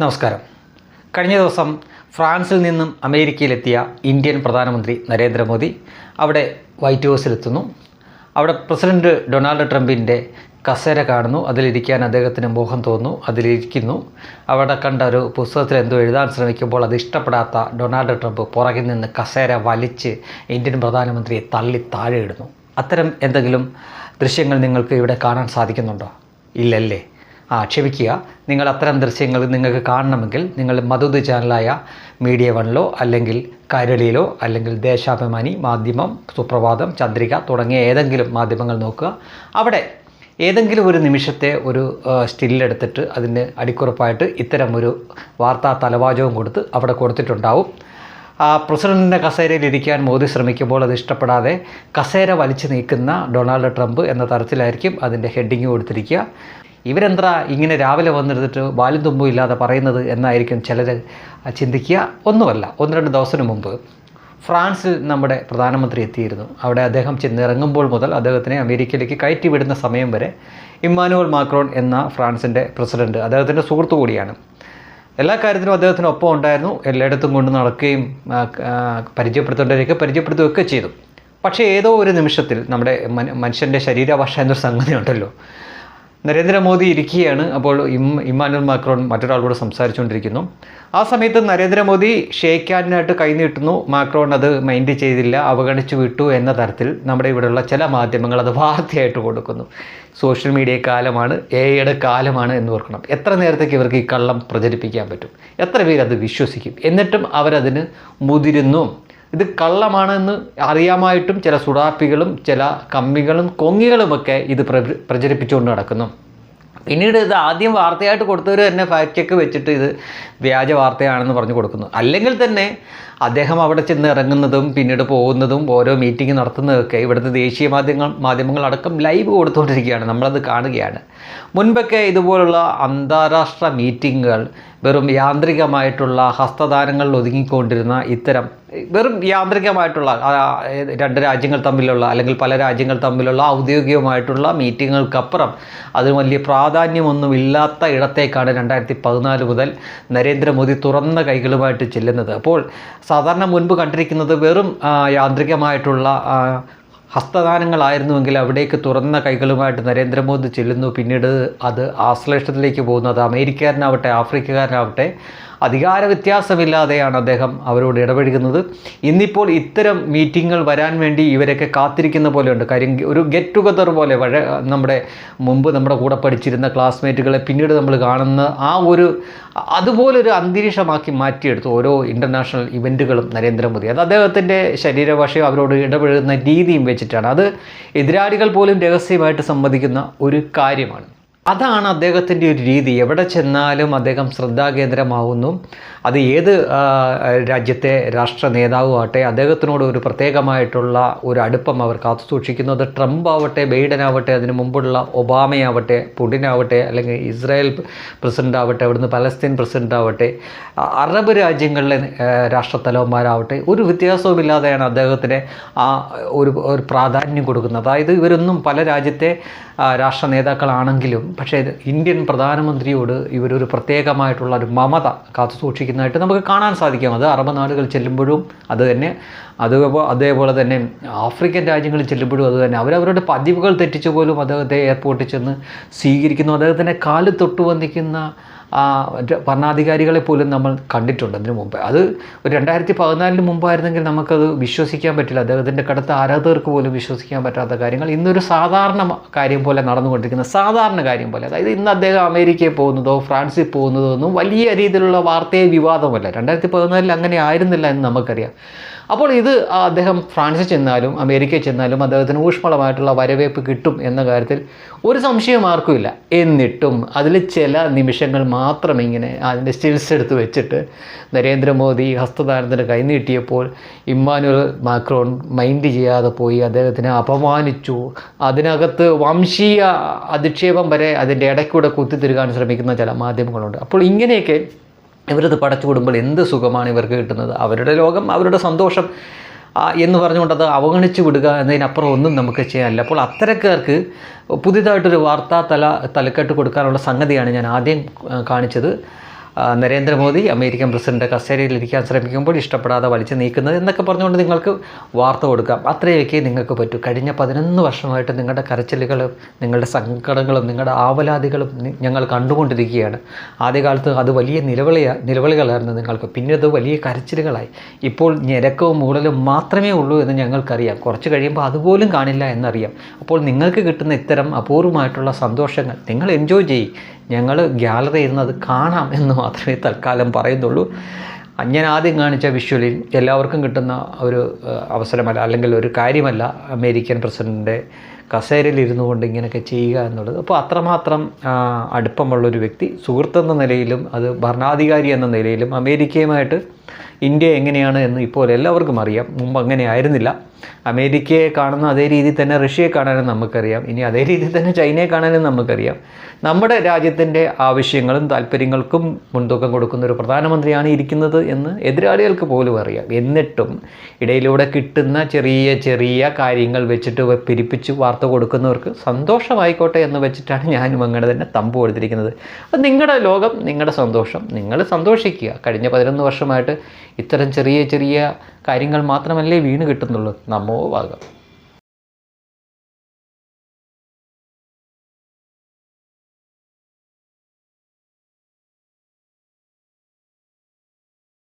നമസ്കാരം. കഴിഞ്ഞ ദിവസം ഫ്രാൻസിൽ നിന്നും അമേരിക്കയിലെത്തിയ ഇന്ത്യൻ പ്രധാനമന്ത്രി നരേന്ദ്രമോദി അവിടെ വൈറ്റ് ഹൗസിലെത്തുന്നു. അവിടെ പ്രസിഡന്റ് ഡൊണാൾഡ് ട്രംപിന്റെ കസേര കാണുന്നു. അതിലിരിക്കാൻ അദ്ദേഹത്തിന് മോഹം തോന്നുന്നു. അതിലിരിക്കുന്നു. അവിടെ കണ്ട ഒരു പുസ്തകത്തിൽ എന്തോ എഴുതാൻ ശ്രമിക്കുമ്പോൾ അത് ഇഷ്ടപ്പെടാത്ത ഡൊണാൾഡ് ട്രംപ് പുറകിൽ നിന്ന് കസേര വലിച്ച് ഇന്ത്യൻ പ്രധാനമന്ത്രിയെ തള്ളി താഴെ ഇടുന്നു. അത്തരം എന്തെങ്കിലും ദൃശ്യങ്ങൾ നിങ്ങൾക്ക് ഇവിടെ കാണാൻ സാധിക്കുന്നുണ്ടോ? ഇല്ലല്ലേ? ക്ഷമിക്കുക നിങ്ങൾ അത്തരം ദൃശ്യങ്ങൾ നിങ്ങൾക്ക് കാണണമെങ്കിൽ നിങ്ങൾ മധുത് ചാനലായ മീഡിയ വണിലോ അല്ലെങ്കിൽ കൈരളിയിലോ അല്ലെങ്കിൽ ദേശാഭിമാനി മാധ്യമം സുപ്രഭാതം ചന്ദ്രിക തുടങ്ങിയ ഏതെങ്കിലും മാധ്യമങ്ങൾ നോക്കുക. അവിടെ ഏതെങ്കിലും ഒരു നിമിഷത്തെ ഒരു സ്റ്റില്ലെടുത്തിട്ട് അതിന് അടിക്കുറപ്പായിട്ട് ഇത്തരം ഒരു വാർത്താ തലവാചകം കൊടുത്ത് അവിടെ കൊടുത്തിട്ടുണ്ടാവും. പ്രസിഡന്റിന്റെ കസേരയിൽ ഇരിക്കാൻ മോദി ശ്രമിക്കുമ്പോൾ അത് ഇഷ്ടപ്പെടാതെ കസേര വലിച്ചു നീക്കുന്ന ഡൊണാൾഡ് ട്രംപ് എന്ന തരത്തിലായിരിക്കും അതിന്റെ ഹെഡിങ് കൊടുത്തിരിക്കുക. ഇവരെന്താ ഇങ്ങനെ രാവിലെ വന്നിരുന്നിട്ട് വാലും തുമ്പും ഇല്ലാതെ പറയുന്നത് എന്നായിരിക്കും ചിലർ ചിന്തിക്കുക. ഒന്നുമല്ല ഒന്ന് രണ്ട് ദിവസത്തിന് മുമ്പ് ഫ്രാൻസിൽ നമ്മുടെ പ്രധാനമന്ത്രി എത്തിയിരുന്നു. അവിടെ അദ്ദേഹം ചെന്നിറങ്ങുമ്പോൾ മുതൽ അദ്ദേഹത്തിനെ അമേരിക്കയിലേക്ക് കയറ്റി വിടുന്ന സമയം വരെ ഇമ്മാനുവൽ മാക്രോൺ എന്ന ഫ്രാൻസിന്റെ പ്രസിഡന്റ് അദ്ദേഹത്തിന്റെ സുഹൃത്തു കൂടിയാണ്. എല്ലാ കാര്യത്തിനും അദ്ദേഹത്തിന് ഒപ്പം ഉണ്ടായിരുന്നു. എല്ലായിടത്തും കൊണ്ട് നടക്കുകയും പരിചയപ്പെടുത്തേണ്ടവരെയൊക്കെ പരിചയപ്പെടുത്തുകയൊക്കെ ചെയ്തു. പക്ഷേ ഏതോ ഒരു നിമിഷത്തിൽ നമ്മുടെ മന- മനുഷ്യന്റെ ശരീരഭാഷ എന്നൊരു സംഗതി ഉണ്ടല്ലോ നരേന്ദ്രമോദി ഇരിക്കുകയാണ്. അപ്പോൾ ഇം ഇമ്മാനുവൽ മാക്രോൺ മറ്റൊരാളോട് സംസാരിച്ചുകൊണ്ടിരിക്കുന്നു. ആ സമയത്ത് നരേന്ദ്രമോദി കൈ കൈനീട്ടുന്നു. മാക്രോൺ അത് മൈൻഡ് ചെയ്തില്ല അവഗണിച്ചു വിട്ടു എന്ന തരത്തിൽ നമ്മുടെ ഇവിടെയുള്ള ചില മാധ്യമങ്ങൾ അത് വാർത്തയായിട്ട് കൊടുക്കുന്നു. സോഷ്യൽ മീഡിയ കാലമാണ് എ ഐയുടെ കാലമാണ് എന്ന് ഓർക്കണം. എത്ര നേരത്തേക്ക് ഇവർക്ക് ഈ കള്ളം പ്രചരിപ്പിക്കാൻ പറ്റും? എത്ര പേര് അത് വിശ്വസിക്കും? എന്നിട്ടും അവരതിന് മുതിരുന്നു. ഇത് കള്ളമാണെന്ന് അറിയാമായിട്ടും ചില സുഡാപ്പികളും ചില കമ്മികളും കൊങ്ങികളുമൊക്കെ ഇത് പ്ര- പ്രചരിപ്പിച്ചുകൊണ്ട് നടക്കുന്നു. പിന്നീട് ഇത് ആദ്യം വാർത്തയായിട്ട് കൊടുത്തവർ തന്നെ ഫാക്ട് ചെക്ക് വെച്ചിട്ട് ഇത് വ്യാജ വാർത്തയാണെന്ന് പറഞ്ഞു കൊടുക്കുന്നു. അല്ലെങ്കിൽ തന്നെ അദ്ദേഹം അവിടെ ചെന്ന് ഇറങ്ങുന്നതും പിന്നീട് പോകുന്നതും ഓരോ മീറ്റിംഗ് നടത്തുന്നതൊക്കെ ഇവിടുത്തെ ദേശീയ മാധ്യമങ്ങൾ മാധ്യമങ്ങളടക്കം ലൈവ് കൊടുത്തുകൊണ്ടിരിക്കുകയാണ്. നമ്മളത് കാണുകയാണ്. മുൻപൊക്കെ ഇതുപോലുള്ള അന്താരാഷ്ട്ര മീറ്റിങ്ങുകൾ വെറും യാന്ത്രികമായിട്ടുള്ള ഹസ്തദാനങ്ങളിൽ ഒതുങ്ങിക്കൊണ്ടിരുന്ന ഇത്തരം വെറും യാന്ത്രികമായിട്ടുള്ള രണ്ട് രാജ്യങ്ങൾ തമ്മിലുള്ള അല്ലെങ്കിൽ പല രാജ്യങ്ങൾ തമ്മിലുള്ള ഔദ്യോഗികമായിട്ടുള്ള മീറ്റിങ്ങുകൾക്കപ്പുറം അതിന് വലിയ പ്രാധാന്യമൊന്നുമില്ലാത്ത ഇടത്തേക്കാണ് രണ്ടായിരത്തി പതിനാല് മുതൽ നരേന്ദ്രമോദി തുറന്ന കൈകളുമായിട്ട് ചെല്ലുന്നത്. അപ്പോൾ സാധാരണ മുൻപ് കണ്ടിരിക്കുന്നത് വെറും യാന്ത്രികമായിട്ടുള്ള ഹസ്തദാനങ്ങളായിരുന്നുവെങ്കിൽ അവിടേക്ക് തുറന്ന കൈകളുമായിട്ട് നരേന്ദ്രമോദി ചെല്ലുന്നു. പിന്നീട് അത് ആശ്ലേഷത്തിലേക്ക് പോകുന്നു. അത് അമേരിക്കക്കാരനാവട്ടെ ആഫ്രിക്കക്കാരനാവട്ടെ അധികാര വ്യത്യാസമില്ലാതെയാണ് അദ്ദേഹം അവരോട് ഇടപഴകുന്നത്. ഇന്നിപ്പോൾ ഇത്തരം മീറ്റിങ്ങുകൾ വരാൻ വേണ്ടി ഇവരൊക്കെ കാത്തിരിക്കുന്ന പോലെയുണ്ട്. കാര്യം ഒരു ഗെറ്റ് ടുഗദർ പോലെ വഴ നമ്മുടെ മുമ്പ് നമ്മുടെ കൂടെ പഠിച്ചിരുന്ന ക്ലാസ്മേറ്റുകളെ പിന്നീട് നമ്മൾ കാണുന്ന ആ ഒരു അതുപോലൊരു അന്തരീക്ഷമാക്കി മാറ്റിയെടുത്തു ഓരോ ഇന്റർനാഷണൽ ഇവന്റുകളും നരേന്ദ്രമോദി. അത് അദ്ദേഹത്തിന്റെ ശരീരഭാഷയും അവരോട് ഇടപഴകുന്ന രീതിയും വെച്ചിട്ടാണ്. അത് എതിരാളികൾ പോലും രഹസ്യമായിട്ട് സംവദിക്കുന്ന ഒരു കാര്യമാണ്. അതാണ് അദ്ദേഹത്തിന്റെ ഒരു രീതി. എവിടെ ചെന്നാലും അദ്ദേഹം ശ്രദ്ധാകേന്ദ്രമാവുന്നു. അത് ഏത് രാജ്യത്തെ രാഷ്ട്ര നേതാവുമാകട്ടെ അദ്ദേഹത്തിനോട് ഒരു പ്രത്യേകമായിട്ടുള്ള ഒരു അടുപ്പം അവർ കാത്തു സൂക്ഷിക്കുന്നു അത് ട്രംപ് ആവട്ടെ ബൈഡൻ ആവട്ടെ അതിന് മുമ്പുള്ള ഒബാമയാവട്ടെ പുടിനാവട്ടെ അല്ലെങ്കിൽ ഇസ്രായേൽ പ്രസിഡന്റ് ആവട്ടെ അവിടുന്ന് പലസ്തീൻ പ്രസിഡന്റ് ആവട്ടെ അറബ് രാജ്യങ്ങളിലെ രാഷ്ട്രത്തലവന്മാരാവട്ടെ ഒരു വ്യത്യാസവുമില്ലാതെയാണ് അദ്ദേഹത്തിന് ആ ഒരു ഒരു പ്രാധാന്യം കൊടുക്കുന്നത്. അതായത് ഇവരൊന്നും പല രാജ്യത്തെ രാഷ്ട്ര നേതാക്കളാണെങ്കിലും പക്ഷേ ഇന്ത്യൻ പ്രധാനമന്ത്രിയോട് ഇവരൊരു പ്രത്യേകമായിട്ടുള്ള ഒരു മമത കാത്തു സൂക്ഷിക്കുന്നതായിട്ട് നമുക്ക് കാണാൻ സാധിക്കും. അത് അറബ് നാടുകൾ ചെല്ലുമ്പോഴും അത് തന്നെ അതുപോലെ അതേപോലെ തന്നെ ആഫ്രിക്കൻ രാജ്യങ്ങളിൽ ചെല്ലുമ്പോഴും അതുതന്നെ അവരവരുടെ പതിവുകൾ തെറ്റിച്ചു പോലും അദ്ദേഹത്തെ എയർപോർട്ടിൽ ചെന്ന് സ്വീകരിക്കുന്നു. അദ്ദേഹത്തിന്റെ കാൽ തൊട്ടു വന്നിക്കുന്ന ഭരണാധികാരികളെ പോലും നമ്മൾ കണ്ടിട്ടുണ്ട് അതിനു മുമ്പ്. അത് ഒരു രണ്ടായിരത്തി പതിനാലിന് മുമ്പായിരുന്നെങ്കിൽ നമുക്കത് വിശ്വസിക്കാൻ പറ്റില്ല. അദ്ദേഹത്തിന്റെ കടുത്ത ആരാധകർക്ക് പോലും വിശ്വസിക്കാൻ പറ്റാത്ത കാര്യങ്ങൾ. ഇന്നൊരു സാധാരണ കാര്യം പോലെ നടന്നുകൊണ്ടിരിക്കുന്ന സാധാരണ കാര്യം പോലെ. അതായത് ഇന്ന് അദ്ദേഹം അമേരിക്കയിൽ പോകുന്നതോ ഫ്രാൻസിൽ പോകുന്നതോ ഒന്നും വലിയ രീതിയിലുള്ള വാർത്തയെ വിവാദമല്ല. രണ്ടായിരത്തി പതിനാലിൽ അങ്ങനെ ആയിരുന്നില്ല എന്ന് നമുക്കറിയാം. അപ്പോൾ ഇത് അദ്ദേഹം ഫ്രാൻസിൽ ചെന്നാലും അമേരിക്കയിൽ ചെന്നാലും അദ്ദേഹത്തിന് ഊഷ്മളമായിട്ടുള്ള വരവേപ്പ് കിട്ടും എന്ന കാര്യത്തിൽ ഒരു സംശയം ആർക്കുമില്ല. എന്നിട്ടും അതിൽ ചില നിമിഷങ്ങൾ മാത്രം ഇങ്ങനെ അതിന്റെ സ്റ്റിൽസ് എടുത്ത് വെച്ചിട്ട് നരേന്ദ്രമോദി ഹസ്തദാനത്തിന് കൈനീട്ടിയപ്പോൾ ഇമ്മാനുവൽ മാക്രോൺ മൈൻഡ് ചെയ്യാതെ പോയി അദ്ദേഹത്തിനെ അപമാനിച്ചു. അതിനകത്ത് വംശീയ അധിക്ഷേപം വരെ അതിന്റെ ഇടയ്ക്കൂടെ കുത്തിത്തിരുകാൻ ശ്രമിക്കുന്ന ചില മാധ്യമങ്ങളുണ്ട്. അപ്പോൾ ഇങ്ങനെയൊക്കെ ഇവരത് പടച്ചു കൂടുമ്പോൾ എന്ത് സുഖമാണ് ഇവർക്ക് കിട്ടുന്നത്? അവരുടെ ലോകം അവരുടെ സന്തോഷം എന്ന് പറഞ്ഞുകൊണ്ട് അത് അവഗണിച്ച് വിടുക എന്നതിനപ്പുറം ഒന്നും നമുക്ക് ചെയ്യാനില്ല. അപ്പോൾ അത്തരക്കാർക്ക് പുതിയതായിട്ടൊരു വാർത്താ തല തലക്കെട്ട് കൊടുക്കാനുള്ള സംഗതിയാണ് ഞാൻ ആദ്യം കാണിച്ചത്. നരേന്ദ്രമോദി അമേരിക്കൻ പ്രസിഡന്റ് കസേരയിൽ ഇരിക്കാൻ ശ്രമിക്കുമ്പോൾ ഇഷ്ടപ്പെടാതെ വലിച്ചു നീക്കുന്നത് എന്നൊക്കെ പറഞ്ഞുകൊണ്ട് നിങ്ങൾക്ക് വാർത്ത കൊടുക്കാം. അത്രയൊക്കെ നിങ്ങൾക്ക് പറ്റൂ. കഴിഞ്ഞ പതിനൊന്ന് വർഷമായിട്ട് നിങ്ങളുടെ കരച്ചിലുകളും നിങ്ങളുടെ സങ്കടങ്ങളും നിങ്ങളുടെ ആവലാതികളും ഞങ്ങൾ കണ്ടുകൊണ്ടിരിക്കുകയാണ്. ആദ്യകാലത്ത് അത് വലിയ നിലവിളിയ നിലവിളികളായിരുന്നു നിങ്ങൾക്ക്. പിന്നെ അത് വലിയ കരച്ചിലുകളായി. ഇപ്പോൾ ഞെരക്കവും മൂടലും മാത്രമേ ഉള്ളൂ എന്ന് ഞങ്ങൾക്കറിയാം. കുറച്ച് കഴിയുമ്പോൾ അതുപോലും കാണില്ല എന്നറിയാം. അപ്പോൾ നിങ്ങൾക്ക് കിട്ടുന്ന ഇത്തരം അപൂർവമായിട്ടുള്ള സന്തോഷങ്ങൾ നിങ്ങൾ എൻജോയ് ചെയ്യും. ഞങ്ങൾ ഗ്യാലറി ഇരുന്നത് കാണാം എന്ന് മാത്രമേ തൽക്കാലം പറയുന്നുള്ളൂ. ഞാൻ ആദ്യം കാണിച്ച വിഷ്വലിൽ എല്ലാവർക്കും കിട്ടുന്ന ഒരു അവസരമല്ല അല്ലെങ്കിൽ ഒരു കാര്യമല്ല അമേരിക്കൻ പ്രസിഡന്റിന്റെ കസേരയിൽ ഇരുന്നു കൊണ്ട് ഇങ്ങനെയൊക്കെ ചെയ്യുക എന്നുള്ളത്. അപ്പോൾ അത്രമാത്രം അടുപ്പമുള്ളൊരു വ്യക്തി സുഹൃത്തെന്ന നിലയിലും അത് ഭരണാധികാരി എന്ന നിലയിലും അമേരിക്കയുമായിട്ട് ഇന്ത്യ എങ്ങനെയാണ് എന്ന് ഇപ്പോൾ എല്ലാവർക്കും അറിയാം. മുമ്പ് അങ്ങനെ ആയിരുന്നില്ല. അമേരിക്കയെ കാണുന്ന അതേ രീതിയിൽ തന്നെ റഷ്യയെ കാണാനും നമുക്കറിയാം. ഇനി അതേ രീതിയിൽ തന്നെ ചൈനയെ കാണാനും നമുക്കറിയാം. നമ്മുടെ രാജ്യത്തിന്റെ ആവശ്യങ്ങളും താല്പര്യങ്ങൾക്കും മുൻതൂക്കം കൊടുക്കുന്ന ഒരു പ്രധാനമന്ത്രിയാണ് ഇരിക്കുന്നത് എന്ന് എതിരാളികൾക്ക് പോലും അറിയാം. എന്നിട്ടും ഇടയിലൂടെ കിട്ടുന്ന ചെറിയ ചെറിയ കാര്യങ്ങൾ വെച്ചിട്ട് പിരിപ്പിച്ച് വാർത്ത കൊടുക്കുന്നവർക്ക് സന്തോഷമായിക്കോട്ടെ എന്ന് വെച്ചിട്ടാണ് ഞാനും അങ്ങനെ തന്നെ തമ്പ് കൊടുത്തിരിക്കുന്നത്. അത് നിങ്ങളുടെ ലോകം നിങ്ങളുടെ സന്തോഷം നിങ്ങൾ സന്തോഷിക്കുക. കഴിഞ്ഞ പതിനൊന്ന് വർഷമായിട്ട് ഇത്തരം ചെറിയ ചെറിയ കാര്യങ്ങൾ മാത്രമല്ലേ വീണ് കിട്ടുന്നുള്ളൂ. നമ്മോ ഭാഗം